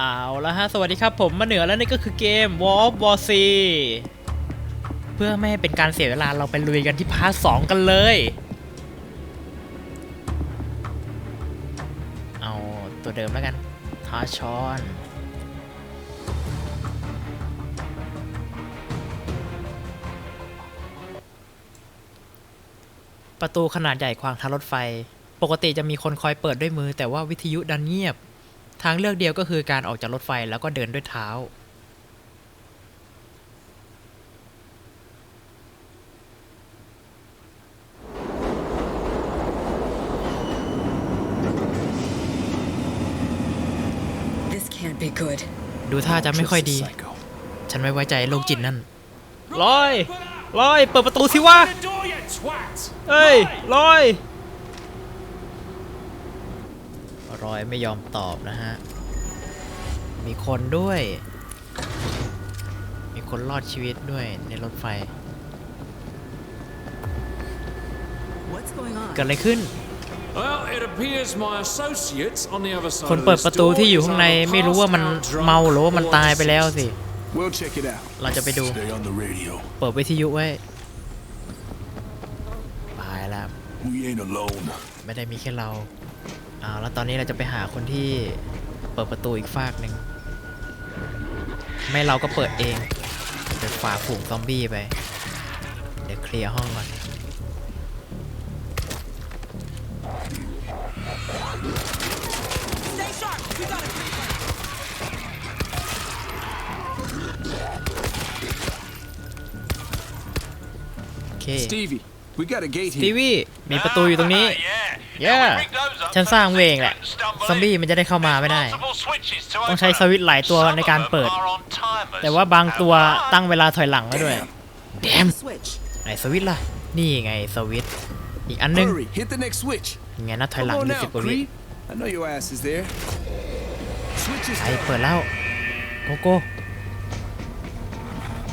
เอาละฮะ สวัสดีครับผมมาเหนือแล้วนี่ก็คือเกม War of War C เพื่อไม่ให้เป็นการเสียเวลาเราไปลุยกันที่พาร์ทสองกันเลย เอาตัวเดิมแล้วกันทาชอนประตูขนาดใหญ่ขวางทางรถไฟ ปกติจะมีคนคอยเปิดด้วยมือแต่ว่าวิทยุดันเงียบ ทางเลือกเดียวก็คือการออกจากรถไฟแล้วก็เดินด้วยเท้า This can't be good. ดูท่าจะไม่ค่อยดี Psycho. ฉันไม่ไว้ใจโรคจิตนั่นลอยลอย เปิดประตูสิวะ The door, you twat! เอ้ยลอย รอยไม่ยอมตอบนะฮะ มีคนด้วย มีคนรอดชีวิตด้วยในรถไฟ What's going on? เกิดอะไรขึ้น Well, it appears my associates on the other side คน of เปิด this ประตู door ที่อยู่ is ข้างใน either ไม่รู้ว่ามัน passed out drunk เมาหรือว่ามัน or ตายไปแล้วสิ We'll check it out. เราจะไปดู Stay on the radio. เปิดวิทยุไว้ตายแล้ว We ain't alone. ไม่ได้มีแค่เรา อ้าวแล้วตอนนี้เราจะไปหาคนที่เปิดประตูอีกฝากหนึ่งไม่เราก็เปิดเองเดี๋ยวฝ่าฝูงซอมบี้ไป เดี๋ยวเคลียร์ห้องก่อนโอเค Stevie, we got a gate สตี here. วี่มีประตูอยู่ตรงนี้เย่ Yeah ฉันสร้างเวงแหละ ซอมบี้มันจะได้เข้ามาไม่ได้ ต้องใช้สวิตช์หลายตัวในการเปิด แต่ว่าบางตัวตั้งเวลาถอยหลังไว้ด้วยแดม Switch. ไหนสวิตช์ล่ะ นี่ไงสวิตช์อีกอันนึง Hurry, hit the next switch. ไงนัดถอยหลัง Come on ยี่สิบ now, กว่าวิ creep. I know your ass is there. Switch is ไอเปิดแล้วโกโก้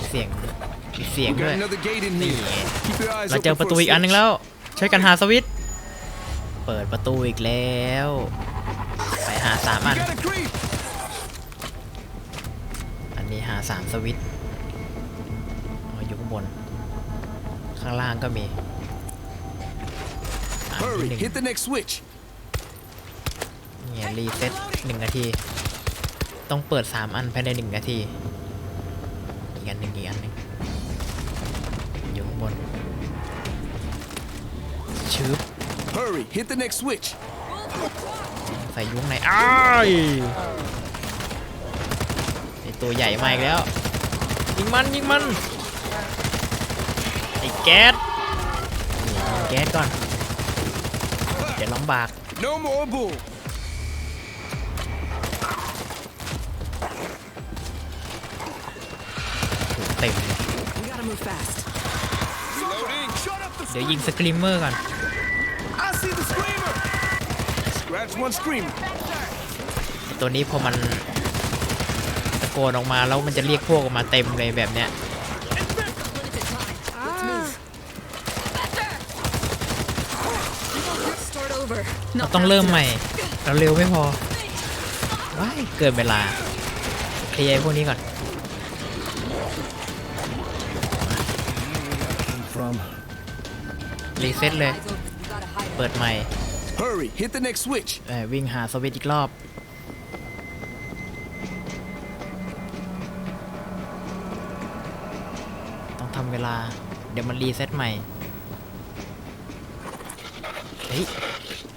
เสียงมีเสียง We ด้ว got ย another gate in here. Keep your eyes เราเจอ open ประ for ตู a อีกอันนึง switch. แล้วช่วยกันหาสวิตช์ เปิดประตูอีกแล้ว ไปหาสามอั We น got a creep. อันนี้หาสามสวิตช์อ๋ออยู่ข้างบน ข้างล่างก็มีอันที่ Hurry, หนึ่ง hit the next switch. เนี่ยรีเซ็ตหนึ่งนาที ต้องเปิดสามอันภายในหนึ่งนาที อีกอันหนึ่งอีกอันหนึ่งอยู่ข้างบนชืบ Hurry, hit the next switch. ใส่ยุ้งในอ้ายไอตัวใหญ่มาอีกแล้ว ยิงมันยิงมัน ไอแก๊สนี่ยิงแก๊สก่อน เดี๋ยวลำบาก No more bull. เต็มเลย We gotta move fast. Reloading. Shut up the เดี๋ยวยิงสกรีมเมอร์ก่อน I see the screamer. Scratch one screamer. ไอ้ตัวนี้พอมันตะโกนออกมาแล้วมันจะเรียกพวกออกมาเต็มเลยแบบเนี้ย Let's move. Start over. เราต้องเริ่มใหม่ เราเร็วไม่พอ ว้ายเกินเวลา เคลียร์ไอ้พวกนี้ก่อน From. รีเซ็ตเลย เปิดใหม่ Hurry, hit the next switch. เอ่อวิ่งหาสวิตช์อีกรอบ ต้องทำเวลา เดี๋ยวมันรีเซ็ตใหม่ เฮ้ย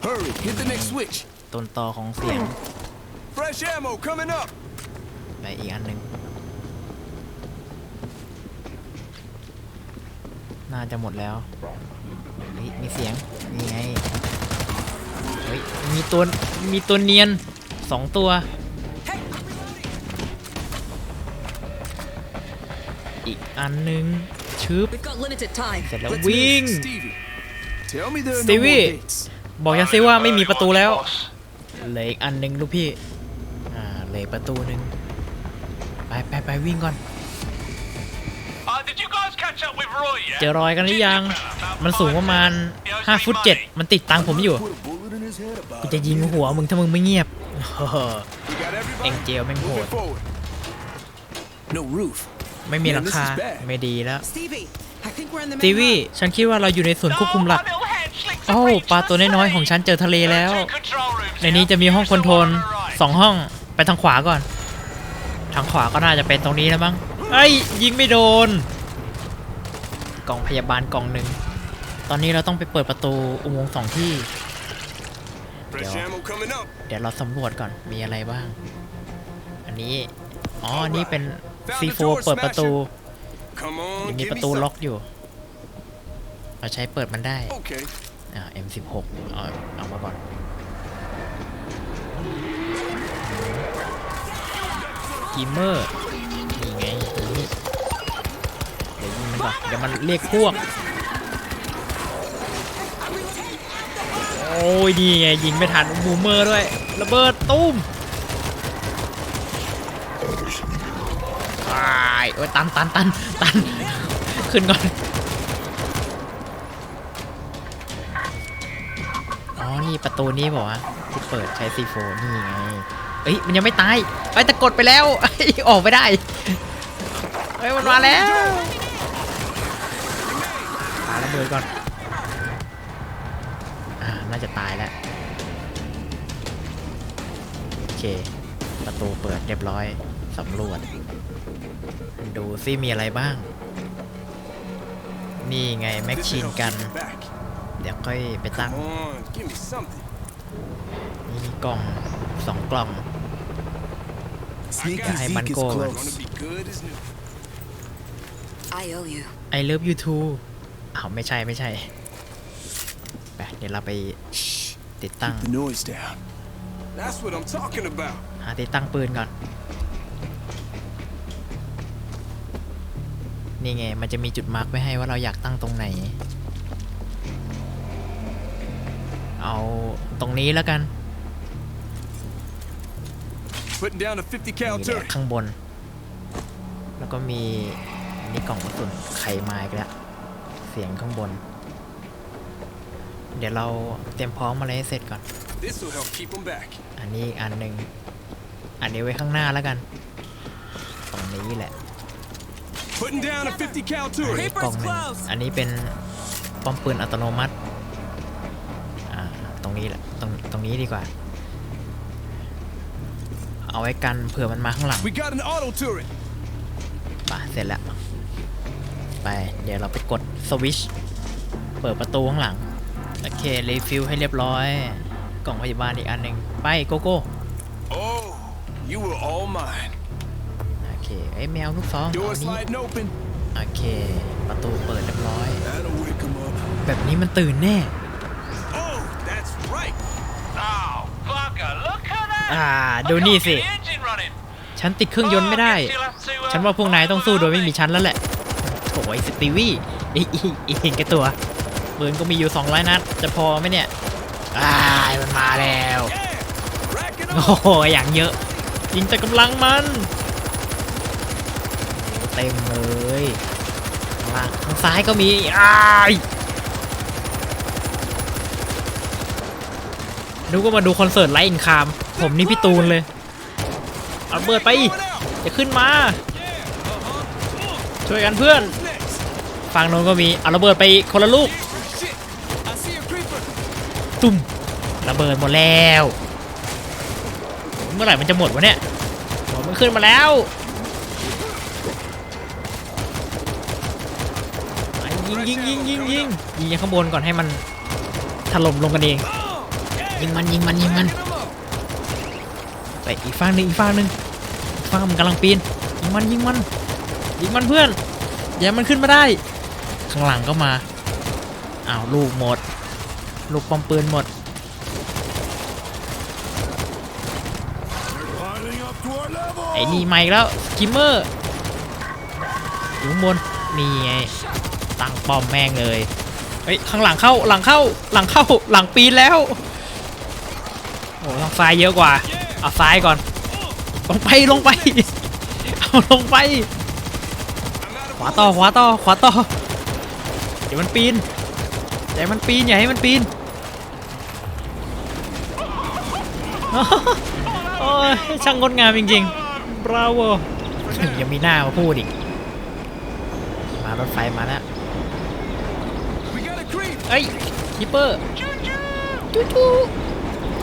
Hurry, hit the next switch. ต้นต่อของเสียง Fresh ammo coming up. ไปอีกอันหนึ่ง น่าจะหมดแล้วเฮ้ยมีเสียงนี่ไงเฮ้ยมีตัวมีตัวเนียนสองตัว อีกอันหนึ่งชึบ We've got limited time. เสร็จแล้ว Let's วิ่ง move. Stevie, tell me there are no Stevie. more gates. บอกฉันสิว่าไม่มีประตูแล้วเหลืออีกอันหนึ่งลูกพี่ อ่าเหลืออกประตูหนึ่งไปไปไปวิ่งก่อน เจอรอยกันหรือยัง มันสูงประมาณ5ฟุต7มันติดตังผมอยู่ Put a bullet in his head กู about จะยิงหัวมึงถ้ามึงไม่เงียบ We got Got เอ็ง everybody? เจลแม่งโหด Moving forward. No roof. ไม่มีหลังคา Man, this is bad. ไม่ดีแล้ว Stevie, I think we're in the สตี main วี่ hub. ฉันคิดว่าเราอยู่ในส่วนควบคุมหลัก โอ้ปลาตัวน้อยๆของฉันเจอทะเลแล้ว ในนี้จะมีห้องคอนโทรลสองห้องไปทางขวาก่อน ทางขวาก็น่าจะเป็นตรงนี้แล้วมั้งเอ้ยยิงไม่โดน กล่องพยาบาลกล่องหนึ่ง ตอนนี้เราต้องไปเปิดประตูอุโมงค์สองที่ Fresh Yeah. ammo coming up. เดี๋ยวเราสำรวจก่อนมีอะไรบ้าง อันนี้ อ๋ออันนี้เป็น C4 เปิดประตู Come on, ยังมี give ประ me ตูล็อก something. อยู่ เราใช้เปิดมันได้ Okay. อ่า M16 เอาเอามาก่อนกิมเมอร์ วยิงมันก่อนเดี๋ยวมันเรียกพวก โอ้ยนี่ไงยิงไม่ทันบูมเมอร์ด้วย ระเบิดตุ้มตายโอ้ยตันตันตันตัน ขึ้นก่อน อ๋อ นี่ประตูนี้บอกว่าที่เปิดใช้ C4 นี่ไง เอ้ย มันยังไม่ตายไอ้แต่กดไปแล้วอออกไม่ได้ เฮ้ย มันมาแล้ว ปาระเบิดก่อนอ่าน่าจะตายแล้ว โอเค ประตูเปิดเรียบร้อยสำรวจ ดูซิมีอะไรบ้าง นี่ไง แม็ก This ชี will น help กัน keep you back. เดี๋ยวค่อยไปตั้ง Come on, give me something. นี่มีกล่องสองกล่อง Sneak Hey, man, go. Gonna be good as new. I owe you. I love you too อ้าวไม่ใช่ไม่ใช่ไปเดี๋ยวเราไป Shh. ติดตั้ง Keep the noise down. That's what I'm talking about. หาติดตั้งปืนก่อน นี่ไง มันจะมีจุดมาร์กไว้ให้ว่าเราอยากตั้งตรงไหน เอาตรงนี้แล้วกัน Putting down a 50 cal นี่แหละ turret. ข้างบน แล้วก็มีอันนี่กล่องกระสุนไขไม้แล้วเสียงข้างบน เดี๋ยวเราเตรียมพร้อมอะไรให้เสร็จก่อน This will help keep them back. อันนี้อีกอันหนึ่งอันนี้ไว้ข้างหน้าแล้วกัน ตรงนี้แหละ Putting down a 50 cal อัน turret. นี้กล่องหนึ่งอันนี้เป็นป้อมปืนอัตโนมัติ อ่า ตรงนี้แหละ ตรงตรงนี้ดีกว่า เอาไว้กันเผื่อมันมาข้างหลัง We got an auto turret. ป่ะเสร็จแล้ว ไปเดี๋ยวเราไปกดสวิตชเปิดประตูข้างหลัง โอเค รีฟิลให้เรียบร้อย กล่องพยาบาลอีกอันหนึ่งไปโกโก้ Oh, you were all mine. โอเคเอ้ยแมวลูกซอง Door เอานี้ sliding open. โอเค ประตูเปิดเรียบร้อย That'll wake them up. แบบนี้มันตื่นแน่ Oh, that's right. Oh, bugger, look at that! อ่า I ดู can't นี่ get สิ the engine running. ฉันติดเครื่องยนต์ไม่ได้ Oh, I guess you'll have to, uh, ฉันว่าพวกนายต้องสู้โดยไม่มีฉันแล้วแหละ โอ้สตีวี่อีอีอีเห็นแกตัวปืนก็มีอยู่200นัด จะพอไหมเนี่ยอ้ายมันมาแล้ว โอ้โหอย่างเยอะ ยิงแต่กำลังมัน เต็มเลยข้างล่างข้างซ้ายก็มีอ้ายนึกว่ามาดูคอนเสิร์ตไลท์อินคาม ผมนี่พี่ตูนเลยเอาเบิดไป จะขึ้นมา ช่วยกันเพื่อน ฝั่งโน้นก็มีเอาระเบิดไปคนละลูกตุ่มระเบิดหมดแล้วเมื่อไหร่มันจะหมดวะเนี่ยหมดมันขึ้นมาแล้วยิงยิงยิงยิงยิงยิงข้างบนก่อนให้มันถล่มลงกันเองยิงมันยิงมันยิงมันไปอีกฝั่งหนึ่งอีกฝั่งหนึ่งฝั่งมันกำลังปีนยิงมันยิงมันยิงมันเพื่อนอย่ามันขึ้นมาได้ ข้างหลังก็มาอ้าวลูกหมด ลูกปอมปืนหมดไอ้นี่มาอีกแล้วกิมเมอร์อยู่งบนนี่ไงตั้งป้อมแม่งเลยเฮ้ยข้างหลังเข้าหลังเข้าหลังเข้าหลังปีนแล้วโอ้ทางซ้ายเยอะกว่าเอาซ้ายก่อนลงไปลงไปเอาลงไปขวาต่อขวาต่อขวาต่อ เดี๋ยวมันปีนอย่ามันปีนอย่าให้มันปีนโอ้ยช่างงดงามจริงๆ บราโวยังมีหน้ามาพูดอีก มารถไฟมาแล้วเอ้ยคิปเปอร์จูจู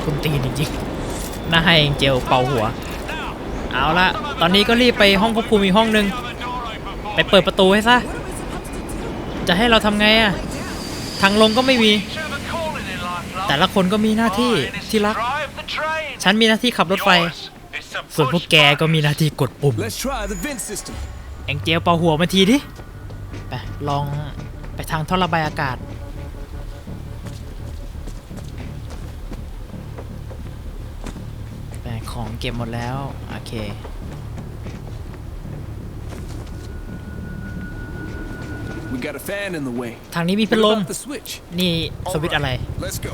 คุณตีนจริงๆน่าให้เองเจลเป่าหัว เอาละตอนนี้ก็รีบไปห้องควบคุมอีกห้องนึง ไปเปิดประตูให้ซะ จะให้เราทำไงอะทางลงก็ไม่มี แต่ละคนก็มีหน้าที่ที่รัก ฉันมีหน้าที่ขับรถไฟ ส่วนพวกแกก็มีหน้าที่กดปุ่ม Let's try the vent system. เอ็งเจลเป่าหัวมาทีดิ ไป ลองไปทางท่อระบายอากาศ แต่ของเก็บหมดแล้ว โอเค got a fan in the way. ทางนี้มีพัด What ลม about the switch? นี่สวิตช์อะไร Let's go.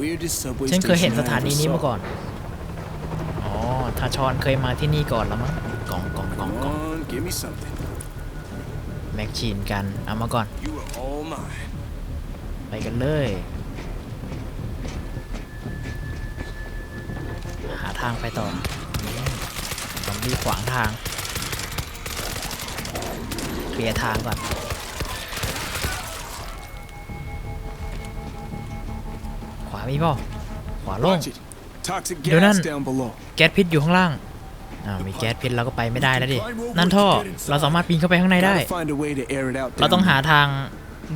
Weirdest subway ฉันเคยเห็น station ส I ถานี ever นี้ saw. มาก่อน อ๋อทาชอนเคยมาที่นี่ก่อนแล้วมั้งกล่องกล่องกล่อง Come กล่อง on, give me something. แม็กชีนกัน เอามาก่อน You are all mine. ไปกันเลย หาทางไปต่อซอมบี้ขวางทาง เคลียร์ทางก่อน มีเปล่าขวาโล่ง Watch it. Toxic Yun gas nan. down below. แก๊สพิษอยู่ข้างล่างอ้าวมีแก๊สพิษเราก็ไปไม่ได้แล้วดินั่นท่อเราสามารถปีนเข้าไปข้างในได้ Gotta find a way to air it out. เรา down ต้องหา there. ทาง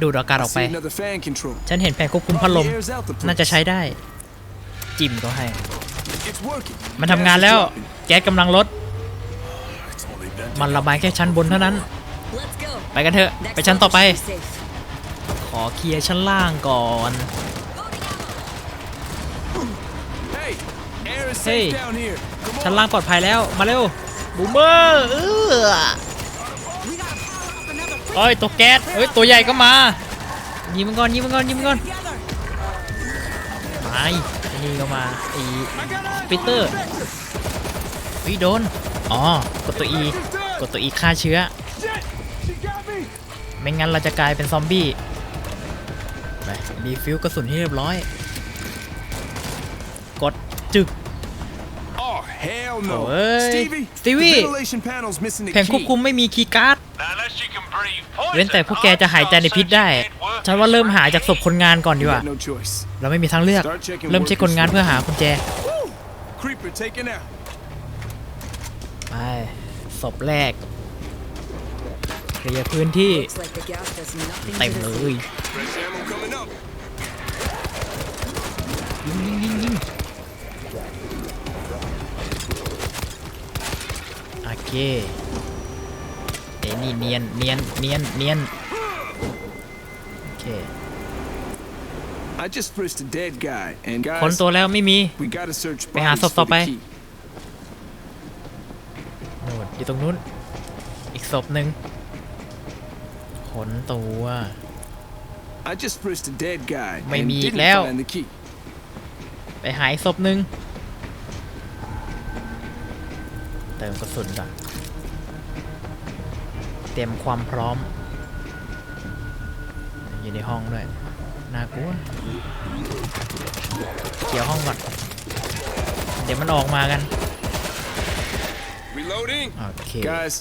ดูดอากาศอ I อกไป see another fan control. ฉันเห็นแผงควบคุมพัดลม Airs out the place. น่าจะใช้ได้ จิ้มก็ให้ It's working. มัน Gas ทำงาน is แล้ว dropping. แก๊สกำลังลด It's only vent. มันระบายแค่ชั้นบนเท่านั้น Let's go. ไปกันเถอะ ไป Next ชั้นต่อไป location is safe. ขอเคลียร์ชั้นล่างก่อน air is Hey. safe down here. Come ชั้น on. ล่างปลอดภัยแล้วมาเร็วบูมเมอร์เออโอ้ยตัวแก๊สเฮ้ยตัวใหญ่ก็มายิงมันก่อนยิงมันก่อนยิงมันก่อนมาอีกไอ้นี่ก็มาไอีปีเตอร์วิโดนอ๋อกดตัว E กดตัว E ฆ่าเชื้อ Shit! She got me. ไม่งั้นเราจะกลายเป็นซอมบี้ไปรีฟิลกระสุนให้เรียบร้อย กดจึก Oh, hell no. Oi. Stevie, Stevie. the ventilation panel's missing a แผงควบ key. คุมไม่มีคีย์การ์ด Unless you can breathe poison, เว้นแต่พวกแกจะหายใจในพิษได้ ฉันว่าเริ่มหาจากศพคนงานก่อนดี We กว่า got no choice. เราไม่มีทางเลือก Start checking เริ่มเช็คคนงานเพื่อหากุญแจ Woo! Creeper taken out. ไปศพแรกเคลียร์พื้นที่ Looks like the gas does nothing เต็ม to เล the ย Fresh ammo coming up. ยิงยิงยิงยิง เคเอ้ยนี่เนียนเนียนเนียนเนียนโอเค I just frisked a dead guy, and คน guys, ตัวแล้วไม่มี we gotta search ไปหา bodies ศพต่อ for ไป the key. โน่นอยู่ตรงนู้น อีกศพหนึ่งขนตัว I just frisked a dead guy May and mi didn't leo. find the key. ไปหาอีกศพหนึ่งเติมกระสุนก่อน เตรียมความพร้อม อยู่ในห้องด้วย น่ากลัวเกี่ยวห้องก่อน เดี๋ยวมันออกมากัน Reloading. โอเค Guys,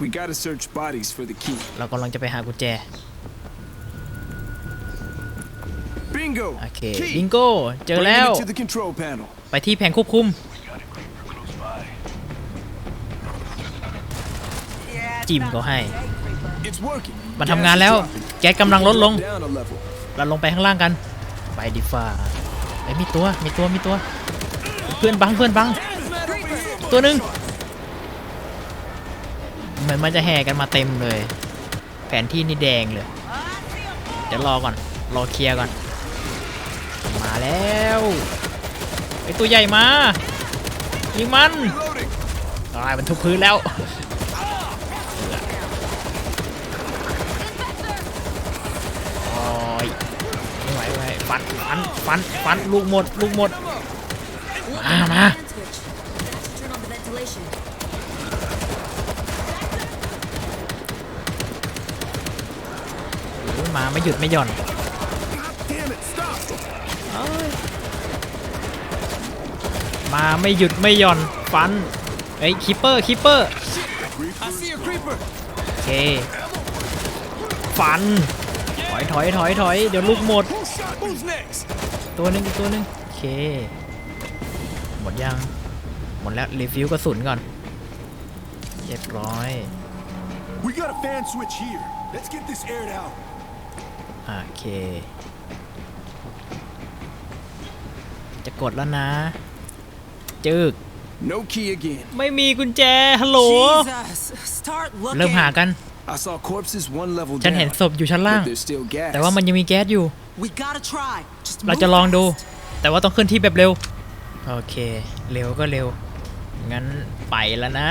we gotta search bodies for the key. เรากำลังจะไปหากุญแจ Bingo. โอเค Key. บิงโก้ เจอ Bring แล้ว it to the control panel. ไปที่แผงควบคุม จิ้มก็ให้ It's working. มัน Gas ทำงาน is แล้ว dropping. แก๊สกำลังลดลง Down a level. เราลงไปข้างล่างกัน ไปดีฟ้าไอ้ยมีตัว มีตัว มีตัว เพื่อนบัง เพื่อนบัง ตัวหนึ่งเหมือนมันจะแห่กันมาเต็มเลย แผนที่นี่แดงเลย เดี๋ยวรอก่อน รอเคลียร์ก่อน มาแล้วไอ้ตัวใหญ่มายิงมัน Reloading. ตายมันทุกพื้นแล้ว โอ้ยไม่ไหวไม่ไหว ฟันฟันฟันฟันลูกหมดลูกหมดมามา Hand switch. Let's turn on the ventilation. โอ้ยมาไม่หยุดไม่หย่อน Damn it, stop. มาไม่หยุดไม่หย่อนฟันเอ้ยคิปเปอร์คิปเปอร์ I see a creeper. โอเคฟันถ อยถอยถอยถอยเดี๋ยวลูกหมด Who's shot? Who's next? ตัวหนึงอีกตัวหนึงโอเค หมดยัง หมดแล้วรีฟิวกระสุนก่อนเรียบร้อย We got a fan switch here. Let's get this aired out. โอเค จะกดแล้วนะ จึก No key again. ไม่มีกุญแจ ฮัลโหล Jesus, start looking. เริ่มหากัน I saw corpses one level ฉัน down. เห็นศพอยู่ชั้นล่าง But there's still gas. แต่ว่ามันยังมีแก๊สอยู่ We gotta try. Just เรา move จะลองดู fast. แต่ว่าต้องเคลื่อนที่แบบเร็ว โอเค เร็วก็เร็ว งั้นไปแล้วนะ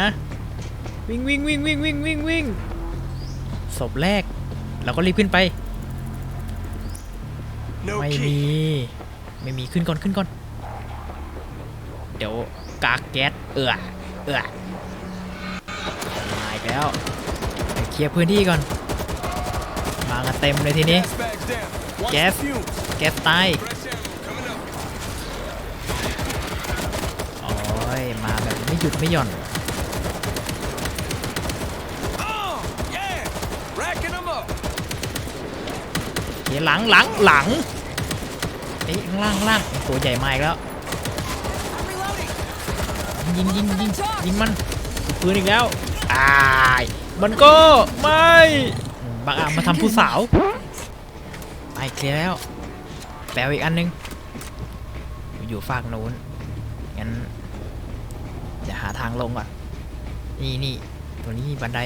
วิ่งวิ่งวิ่งวิ่งวิ่งวิ่งวิ่งศพแรก เราก็รีบขึ้นไป No ไม่ key. มี ไม่มีขึ้นก่อนขึ้นก่อน เดี๋ยวกากแก๊สเอือเอือมาอีกแล้วไป เคลียร์พื้นที่ก่อน มากันเต็มเลยทีนี้ Gas bags down. Watch Gas. the fumes. แก๊สตายโอ้ย มาแบบไม่หยุดไม่หย่อนเดี๋ยหลังหลังหลังเอ้ข้างล่างล่างตัวใหญ่มาอีกแล้ว ยิงยิงยิงยิงมันปืนอีกแล้วตาย มันก็ไม่อืมบางอาจมาทำผู้สาวไปเคลียร์แล้วแปลอีกอันนึง อยู่ฝากนู้นงั้นเดี๋ยวหาทางลงก่อนนี่นี่ตัวนี้มีบันได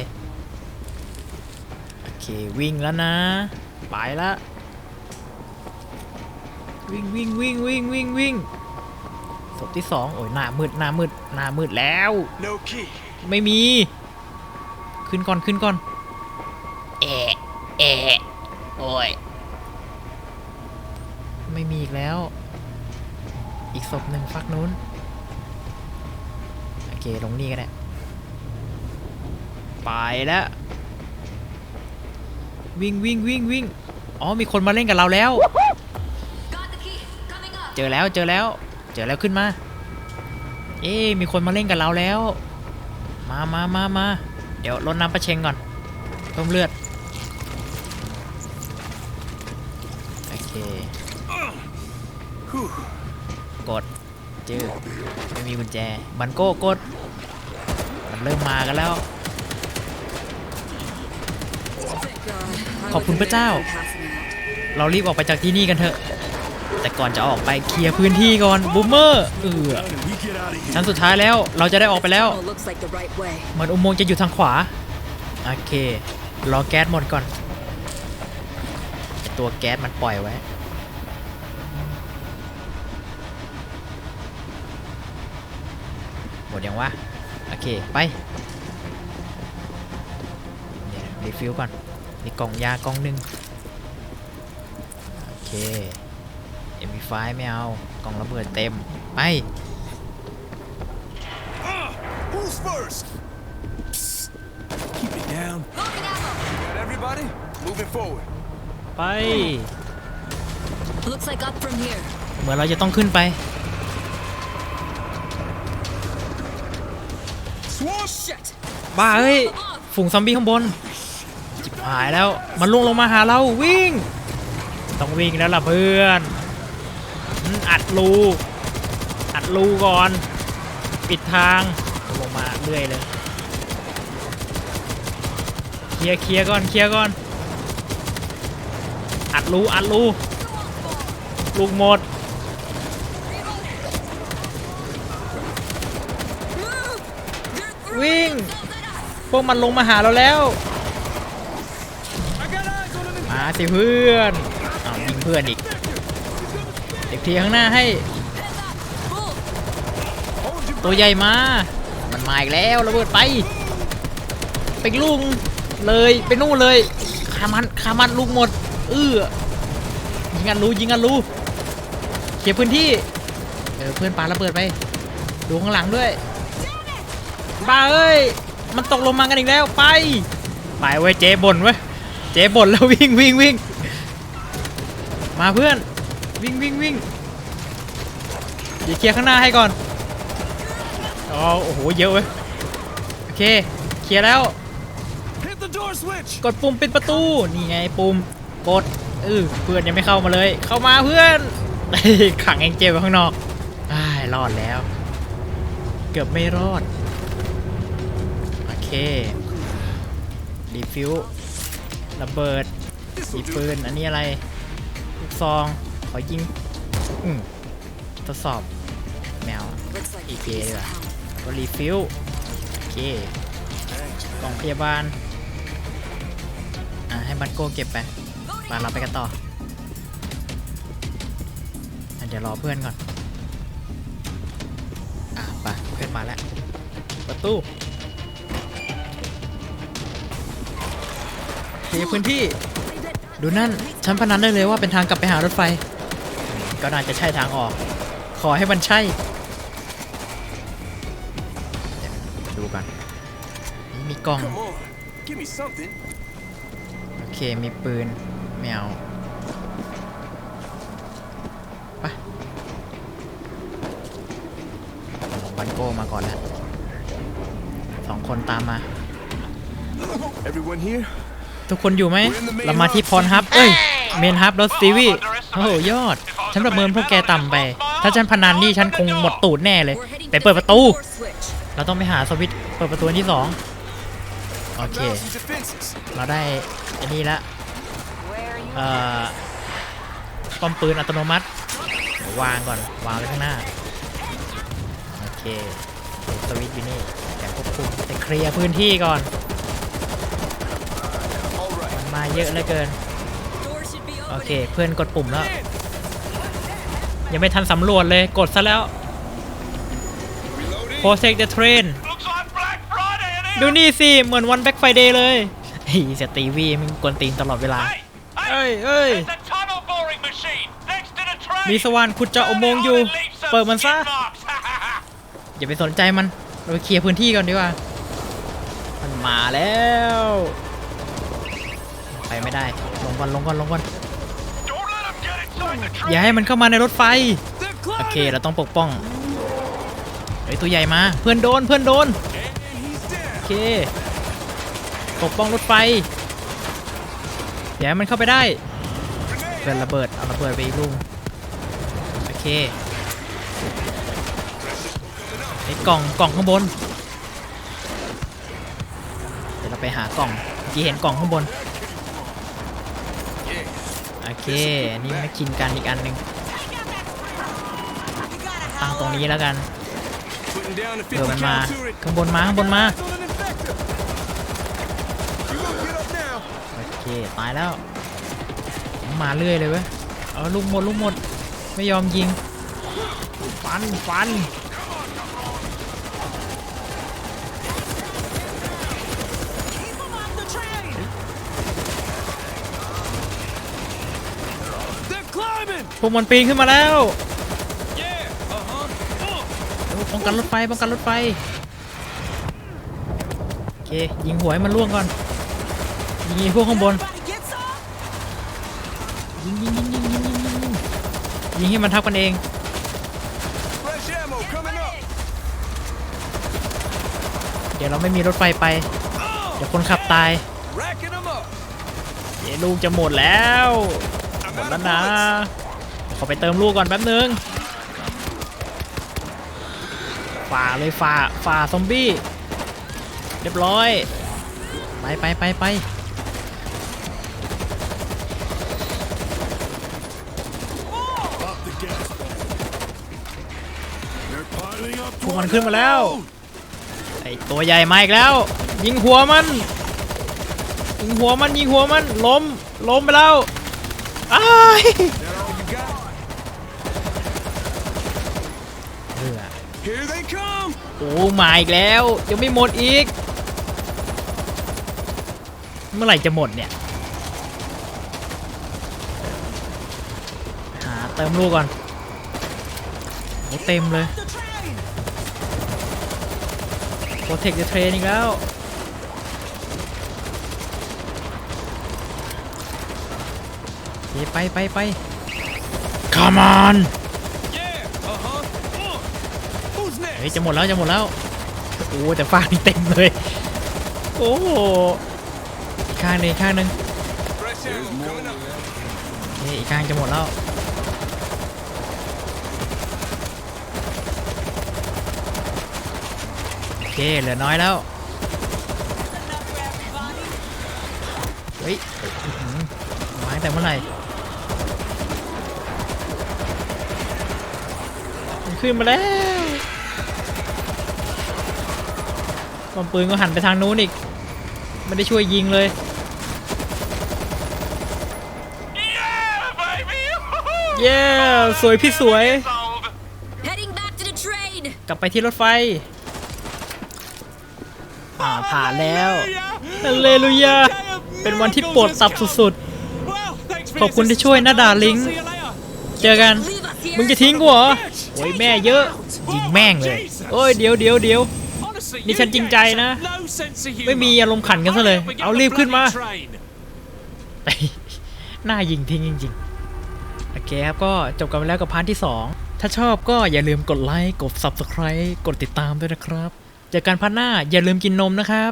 โอเควิ่งแล้วนะ ไปละวิ่งวิ่งวิ่งวิ่งวิ่งวิ่งศพที่สองโอ้ยหน้ามืดหน้ามืดหน้ามืดแล้ว No key. ไม่มี ขึ้นก่อนขึ้นก่อน เอะเอะโอ้ย ไม่มีอีกแล้ว อีกศพหนึ่งฟักนู้น โอเค ลงนี่ก็ได้ ไปแล้ว วิ่งวิ่งวิ่งวิ่งอ๋อ มีคนมาเล่นกับเราแล้ว Got the key. Coming up. เจอแล้วเจอแล้ว เจอแล้วขึ้นมา เอ๊ะมีคนมาเล่นกับเราแล้ว มามามามา เดี๋ยวลดน้ำประเชงก่อนเพิ่มเลือด โอเค กดจื้อไม่มีกุญแจ บันโก้กด มันเริ่มมากันแล้ว ขอบคุณพระเจ้า เรารีบออกไปจากที่นี่กันเถอะ แต่ก่อนจะออกไปเคลียร์พื้นที่ก่อนบูมเมอร์เออชั้นสุดท้ายแล้วเราจะได้ออกไปแล้วเหมือนอุโมงค์จะอยู่ทางขวาโอเครอแก๊สหมดก่อนตัวแก๊สมันปล่อยไว้หมดยังวะโอเคไปเดี๋ยวรีฟิลก่อนมีกล่องยากล่องหนึ่งโอเค MP5 ไม่เอา กล่องระเบิดเต็ม ไป Who's first? Psst. Keep it down. Got everybody? Moving forward. ไป Looks like up from here. เหมือนเราจะต้องขึ้นไป Swarm. Shit. บ้าเอ้ย ฝูงซอมบี้ข้างบน จิบหายแล้ว มันล่วงลงมาหาเราวิ่ง ต้องวิ่งแล้วล่ะเพื่อนอืมอัด รูอัดรูก่อน ปิดทางลงมาเรื่อยเลยเคลียร์เคลียร์ก่อนเคลียร์ก่อน อัดรูอัดรูลูกหมดวิ่ง พวกมันลงมาหาเราแล้ว มาสิเพื่อนเอาวยิงเพื่อนอีก เด็กทีข้างหน้าให้ ตัวใหญ่มา มันมาอีกแล้วระเบิดไป ไปลุงเลยไปนู่นเลยขามันขามันลูกหมด เอื้อยิงกันรู้ยิงกันรู้เคลียพื้นที่เออเพื่อนปาระเบิดไป ดูข้างหลังด้วยบ้าเอ้ย มันตกลงมากันอีกแล้วไป ไปเว้ยเจ๊บ่นเว้ยเจ๊บ่นแล้ววิ่งวิ่งวิ่งมาเพื่อนวิ่งวิ่งวิ่ง เดี๋ยวเคลียร์ข้างหน้าให้ก่อนอ๋อโอ้โหเยอะเว้ยโอเคเคลียร์แล้ว Hit the door switch. กดปุ่มปิดประตูนี่ไงปุ่มกดเออเพื่อนยังไม่เข้ามาเลย เข้ามาเพื่อนขังแองเจลไว้ข้างนอกอ้ายรอดแล้ว เกือบไม่รอดโอเคดีฟิวระเบิดมีปืนอันนี้อะไรลูกซองขอยิงอืมทดสอบ แมว Looks like EPA we could use ดีกว่า some help. ก็รีฟิลโอเคกล่องพยาบาล อะ ให้บัตโก้เก็บไปมาเราไปกันต่ออะเดี๋ยวรอเพื่อนก่อน อะไปเพื่อนมาแล้วประตูเคลียร์พื้นที่ ดูนั่น ฉันพนันได้เลยว่าเป็นทางกลับไปหารถไฟ ก็น่าจะใช่ทางออก ขอให้มันใช่ กล่อง Come on. Give me something. โอเค มีปืนแมวไปของบันโก้มาก่อนแล้วสองคนตามมา Everyone here? ทุกคนอยู่ไหม เรามาที่พรฮับ เอ้ย เมนฮับรถซีวีโอ้โห ยอด ฉันประเมินพวกแกต่ำไป ถ้าฉันพนันนี่ฉันคงหมดตูดแน่เลย We're heading ไป to เปิด the ประตู door switch. เราต้องไปหาสวิตช์เปิดประตูอันที่สอง โอเค Found some defenses. เราได้อันนี้ละเอ่อป้อมปืนอัตโนมัติเดี๋ยววางก่อน วางไว้ข้างหน้า โอเคสวิตช์อยู่นี่แต่ควบคุมแต่เคลียร์พื้นที่ก่อน All right. มันมาเยอะเหลือเกิน Door should be โอ open. เค เพื่อนกดปุ่มแล้ว ยังไม่ทันสำรวจเลย กดซะแล้ว Reloading. protect the train Looks like Black Friday in here. ดูนี่สิ เหมือนวันแบ็ k ไฟเดย์เลยไอ้สตีวีมันกวนตีนตลอดเวลา Hey, เอ้ย hey, เอ้ย there's a tunnel boring machine next to the train. มีสว่านขุดเจาะอุโมงค์อยู่ เปิดมันซะ อย่าไปสนใจมัน เราไปเคลียร์พื้นที่ก่อนดีกว่า มันมาแล้ว ไปไม่ได้ ลงก่อนลงก่อนลงก่อน Don't let 'em get inside the อย่า train. ให้มันเข้ามาในรถไฟ They're โอเค climbing. เราต้องปกป้อง เฮ้ย ตัวใหญ่มา เพื่อนโดน เพื่อนโดน เคปกป้องรถไฟอย่าให้มันเข้าไปได้เกินระเบิด เอาระเบิดไปอีกลูกโอเคไอ้กล่องกล่องข้างบน เดี๋ยวเราไปหากล่องเมื่อกี้เห็นกล่องข้างบนโอเคอันนี้มากินกันอีกอันหนึ่งตั้งตรงนี้แล้วกันเผื่อมันมาข้างบนมาข้างบนมา Eyes on an infector. You gonna get up now? โอเค ตายแล้ว มาเรื่อยเลยเว้ยเอาลูกหมดลูกหมด ไม่ยอมยิง ฟันฟันพวกมันปีนขึ้นมาแล้วร็วป้องกันรถไฟป้องกันรถไฟ โอเค ยิงหัวให้มันล่วงก่อน ยิงไอ้พวกข้างบนยิงยิงยิงยิงยิงยิงยิงยิงยิงให้มันทับกันเอง Fresh ammo coming up. เดี๋ยวเราไม่มีรถไฟไป เดี๋ยวคนขับตาย Racking them up. เดี๋ยวลูกจะหมดแล้ว I'm หมด out แล้ว of นะ bullets. ขอไปเติมลูกก่อนแป๊บนึง ฝ่าเลยฝ่าฝ่าซอมบี้ เรียบร้อย ไปไปไปไป Up the gas bag. They're piling up พวก toward มันขึ้นมา that แล้ว road. ไอตัวใหญ่มาอีกแล้ว ยิงหัวมัน ยิงหัวมันยิงหัวมัน ล้ม ล้มไปแล้วอ้าย That all you got? เออ Here they come. โอ้มาอีกแล้ว ยังไม่หมดอีก เมื่อไหร่จะหมดเนี่ยหาเติมลูกก่อนโอ้เต็มเลย The train. โปรเทคเทรนอีกแล้วโอเคไปไปไป Come on Yeah. Uh huh. Uh. Who's next? เฮ้ยจะหมดแล้วจะหมดแล้ว โอ้แต่ฟางนี่เต็มเลย โอ้โหอีกข้างหนึงอีกข้างหนึง Fresh ammo coming up. นี่อีกข้างจะหมดแล้ว โอ เคเหลือน้อยแล้ว Enough for everybody. เฮ้ยอื้อหือมาตั้งแต่เมื่อไหร่มันขึ้นมาแล้วปอมปืนก็หันไปทางนู้นอีก ไม่ได้ช่วยยิงเลย Yeah, baby! เย้ สวยพี่สวย Sold. Heading back to the train. กลับไปที่รถไฟ อ่าผ่านแล้วฮัลเลลูยา เป็นวันที่ปวดตับสุด Well, thanks for ขอบคุณที่ช่วยนะดาลิง See you later. ๆเจอกัน Leave us here. มึงจะทิ้งกูเหรอโอ้ยแม่เยอะ ยิงแม่งเลย โอ้ยเดี๋ยวเดี๋ยวเดี๋ยว Honestly, นี่ you ฉันจริงใจ Yanks นะ have no sense of humor. ไม่มีอารมณ์ขันกันซะเลย Hurry up and get เอา on the รีบขึ้นมา bloody train. หน้ายิงทิ้งจริงๆ โอเคครับก็จบกันไปแล้วกับพาร์ทที่ 2 ถ้าชอบก็อย่าลืมกดไลค์ กด Subscribe กดติดตามด้วยนะครับ เจอกันพาร์ทหน้าอย่าลืมกินนมนะครับ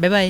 บ๊ายบาย